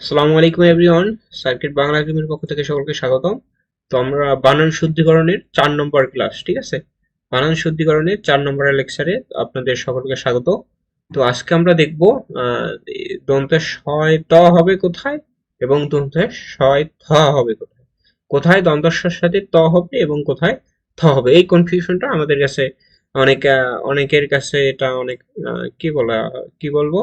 আসসালামু আলাইকুম everyone circuit Bangla একাডেমির পক্ষ থেকে সকলকে স্বাগতম। তো আমরা বানান শুদ্ধিকরণের চার নম্বর ক্লাস, ঠিক আছে? বানান শুদ্ধিকরণের চার নম্বরের লেকচারে আপনাদের সকলকে স্বাগত। তো আজকে আমরা দেখব দন্তের শয় ত হবে কোথায় এবং দন্তের শয় থ হবে কোথায়। কোথায় দন্তস্বর সাথে ত হবে এবং কোথায় থ হবে? এই কনফিউশনটা আমাদের কাছে অনেক অনেকের কাছে এটা অনেক কি বলা, কি বলব?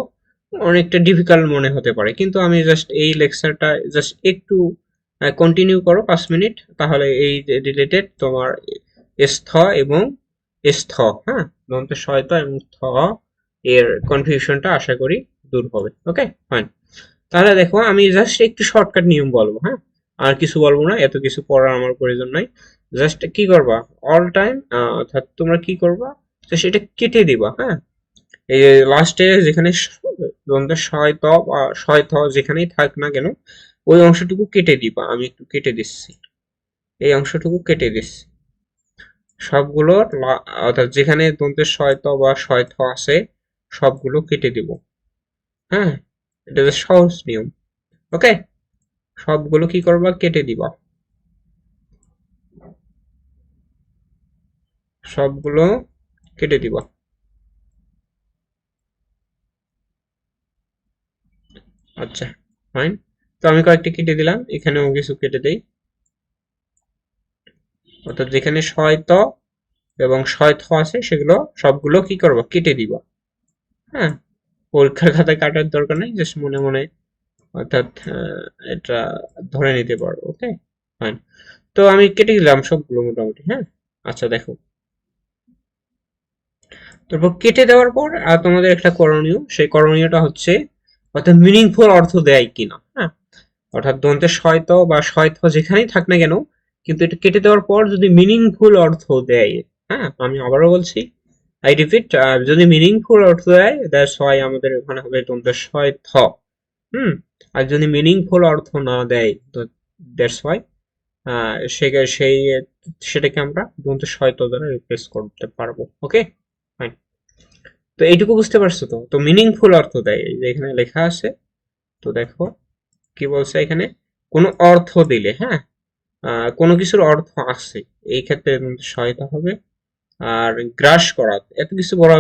অনেকটা ডিফিকাল্ট মনে হতে পারে। কিন্তু আমি জাস্ট এই লেকচারটা জাস্ট একটু কন্টিনিউ করো পাঁচ মিনিট তাহলে এই রিলেটেড তোমার স্থ এবং স্থ হ্যাঁ? দন্ত শয়ত এবং থ এর কনফিউশনটা আশা করি দূর হবে। ওকে ফাইন তাহলে দেখো, আমি জাস্ট একটু শর্টকাট নিয়ম বলব হ্যাঁ? আর কিছু বলব না, এত কিছু পড়ার আমার প্রয়োজন নাই। জাস্ট কি করবা? অল টাইম অর্থাৎ তোমরা কি করবা? তো সেটা কেটে দিবা হ্যাঁ? এই লাস্টে যেখানে স- দ্বন্দ্বের শয় ত বা শয় থ যেখানেই থাক না কেন, ওই অংশটুকু কেটে দিবা, আমি একটু কেটে দিচ্ছি। এই অংশটুকু কেটে দিচ্ছি। সবগুলো অর্থাৎ যেখানে দন্তের শয় বা শয় থ আছে, সবগুলো কেটে দিব। হ্যাঁ? এটা সহজ নিয়ম। ওকে? সবগুলো কি করবা? কেটে দিবা। সবগুলো কেটে দিবা। আচ্ছা ফাইন তো আমি কয়েকটি কেটে দিলাম, এখানেও কিছু কেটে দেই। অর্থাৎ যেখানে শয় ত এবং শয় থ আছে, সেগুলো সবগুলো কি করব? কেটে দিব। হ্যাঁ পরীক্ষার খাতায় কাটার দরকার নেই জাস্ট মনে মনে, অর্থাৎ এটা ধরে নিতে পারব ওকে ফাইন তো আমি কেটে দিলাম সবগুলো মোটামুটি হ্যাঁ? আচ্ছা দেখো। তারপর কেটে দেওয়ার পর, আর তোমাদের একটা করণীয়, সেই করণীয়টা হচ্ছে অর্থাৎ মিনিংফুল অর্থ দেয় কিনা হ্যাঁ? অর্থাৎ দন্তের শয়ত বা শয়থ যেখানেই থাক না কেন, কিন্তু এটা কেটে দেওয়ার পর যদি মিনিংফুল অর্থ দেয় হ্যাঁ? আমি আবারও বলছি আই রিপিট যদি মিনিংফুল অর্থ দেয় দ্যাটস ওয়াই আমাদের ওখানে হবে দন্তের শয়থ হুম? আর যদি মিনিংফুল অর্থ না দেয়, তো দ্যাটস ওয়াই সেই, সেটাকে আমরা দন্তের শয়ত দ্বারা রিপ্লেস করতে পারব ওকে তো এইটুকু বুঝতে পারছ তো? তো মিনিংফুল অর্থ দেয় এখানে লেখা আছে। তো দেখো, কি বলছে এখানে? কোনো অর্থ দিলে হ্যাঁ? কোনো কিছুর অর্থ আছে, এই ক্ষেত্রে সহায়তা হবে। আর গ্রাস করা, এত কিছু বলা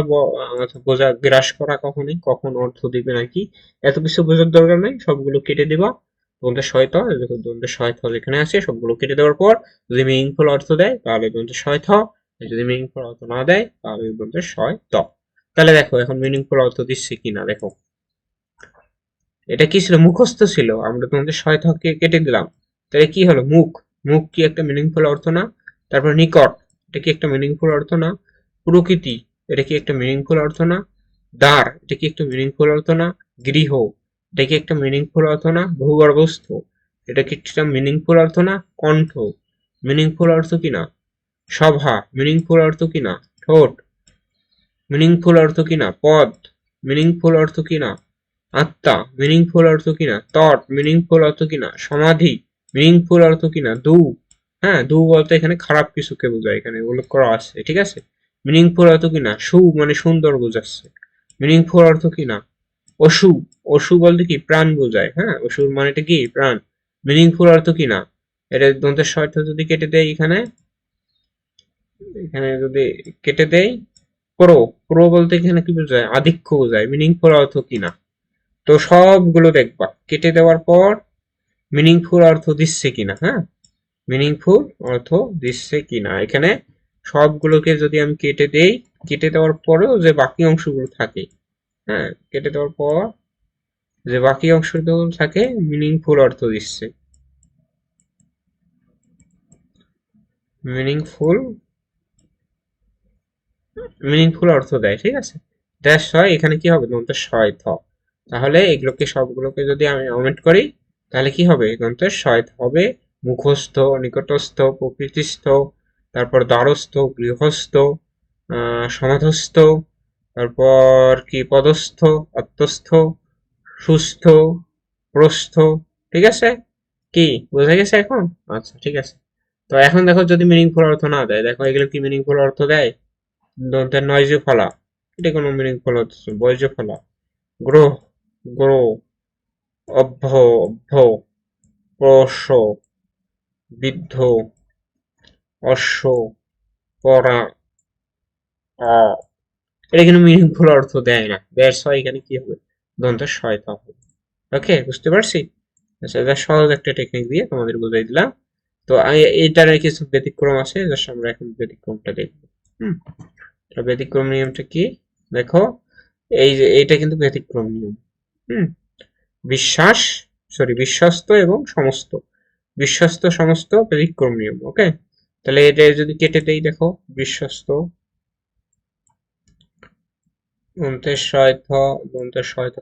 বোঝা, গ্রাস করা কখনই, কখন অর্থ দিবে নাকি, এত কিছু বোঝার দরকার নেই, সবগুলো কেটে দিবা। তোমাদের সহায়তা তোমাদের সহায়তা যেখানে আছে, সবগুলো কেটে দেওয়ার পর যদি মিনিংফুল অর্থ দেয়, তাহলে তোমাদের সহায়তা। যদি মিনিংফুল অর্থ না দেয়, তাহলে তোমাদের সহায়তা। তাহলে দেখো, এখন মিনিংফুল অর্থ দিচ্ছে কিনা, দেখো। এটা কি ছিল? মুখস্থ ছিল। আমরা তোমাদের সহায়তাকে কেটে দিলাম। তাহলে কি হলো? মুখ। মুখ কি একটা মিনিংফুল অর্থ না? তারপর নিকট। এটা কি একটা মিনিংফুল অর্থ না? প্রকৃতি। এটা কি একটা মিনিংফুল অর্থ না? দ্বার। এটা কি একটা মিনিংফুল অর্থ না? গৃহ। এটা কি একটা মিনিংফুল অর্থ না? ভূগর্ভস্থ। এটা কি একটা মিনিংফুল অর্থ না? কণ্ঠ। মিনিংফুল অর্থ কি না? সভা। মিনিংফুল অর্থ কি না? ঠোঁট। মিনিংফুল অর্থ কি না? পদ মিনিংফুল অর্থ কি না? আত্মা মিনিংফুল অর্থ কিনা তট মিনিংফুল অর্থ কিনা সমাধি মিনিংফুল অর্থ কিনা দু হ্যাঁ দু বলতে এখানে খারাপ কিছুকে বোঝায়, এখানে উল্লেখ করা আছে, ঠিক আছে? মিনিংফুল অর্থ কিনা সু মানে সুন্দর বোঝাচ্ছে। মিনিংফুল অর্থ কিনা অসু অসু বলতে কি? প্রাণ বোঝায় হ্যাঁ? অসুর মানেটা কি? প্রাণ। মিনিংফুল অর্থ কিনা এটা দন্তের শর্ত যদি কেটে দেয় এখানে এখানে যদি কেটে দেয় প্রো প্রো বলতে এখানে কি বোঝায়? আধিক্য বোঝায় মিনিংফুল অর্থ কিনা তো সবগুলো দেখবা। কেটে দেওয়ার পর মিনিংফুল অর্থ দিচ্ছে কিনা হ্যাঁ? মিনিংফুল অর্থ দিচ্ছে কিনা এখানে সবগুলোকে যদি আমি কেটে দেই, কেটে দেওয়ার পরেও যে বাকি অংশগুলো থাকে হ্যাঁ কেটে দেওয়ার পর যে বাকি অংশগুলো থাকে মিনিংফুল অর্থ দিচ্ছে। মিনিংফুল মিনিংফুল অর্থ দেয়, ঠিক আছে? দ্যাশ হয় এখানে কি হবে? দন্তের শয় থ। তাহলে এগুলোকে, সবগুলোকে যদি আমি অমেন্ট করি, তাহলে কি হবে? দন্তের শয়ত হবে মুখস্থ, নিকটস্থ, প্রকৃতিস্থ, তারপর দ্বারস্থ, গৃহস্থ সমাধস্থ, তারপর কি? পদস্থ, আত্মস্থ, সুস্থ, প্রস্থ, ঠিক আছে? কি? বোঝা গেছে এখন? আচ্ছা ঠিক আছে। তো এখন দেখো যদি মিনিংফুল অর্থ না দেয়, দেখো এগুলো কি মিনিংফুল অর্থ দেয়? দন্তের নয়জে ফলা। এটা কোনো মিনিংফুল অর্থ বয়জে ফলা। গ্রহ গ্রো অভ্য অভ্য প্রস বৃদ্ধ, অশ্ব, পরা আ এটা কিন্তু মিনিংফুল অর্থ দেয় না। দ্যাটস হয় এখানে কি হবে? দন্তের সহায়তা হবে। ওকে বুঝতে পারছি? আচ্ছা এটা সহজ একটা টেকনিক দিয়ে তোমাদের বুঝাই দিলাম। তো এইটার কিছু ব্যতিক্রম আছে জাস্ট আমরা এখন ব্যতিক্রমটা দেখব। হুম। ব্যতিক্রম নিয়মটা কি? দেখো, এই যে এইটা কিন্তু ব্যতিক্রম নিয়ম। হুম। বিশ্বাস সরি বিশ্বস্ত এবং সমস্ত। বিশ্বস্ত, সমস্ত, ব্যতিক্রম নিয়ম ওকে তাহলে এটা যদি কেটে দেই, দেখো, বিশ্বস্ত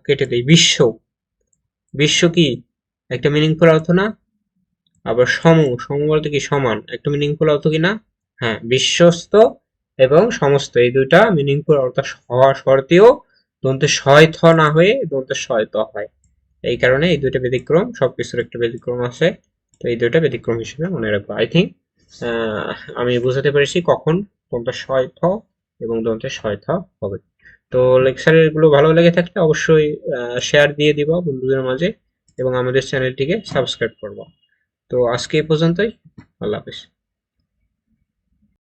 কেটে দেই। বিশ্ব। বিশ্ব কি? একটা মিনিংফুল অর্থ না? আবার সম সম বলতে কি সমান? একটা মিনিংফুল অর্থ কি না? হ্যাঁ বিশ্বস্ত এবং সমস্ত এই দুইটা মিনিংফুল অর্থ হওয়া সত্ত্বেও দন্তের সহায়ত না হয়ে দন্তের সহায়ত হয়। এই কারণে এই দুইটা ব্যতিক্রম, সবকিছুর একটা ব্যতিক্রম আছে। তো এই দুইটা ব্যতিক্রম হিসেবে মনে রাখব। আই থিঙ্ক আমি বুঝাতে পেরেছি কখন দন্তের সহায়ত এবং দন্তের সহায়তা হবে। তো লেকচারেরগুলো ভালো লেগে থাকলে অবশ্যই শেয়ার দিয়ে দিবা বন্ধুদের মাঝে এবং আমাদের চ্যানেলটিকে সাবস্ক্রাইব করবা। তো আজকে এই পর্যন্তই। আল্লাহ হাফেজ।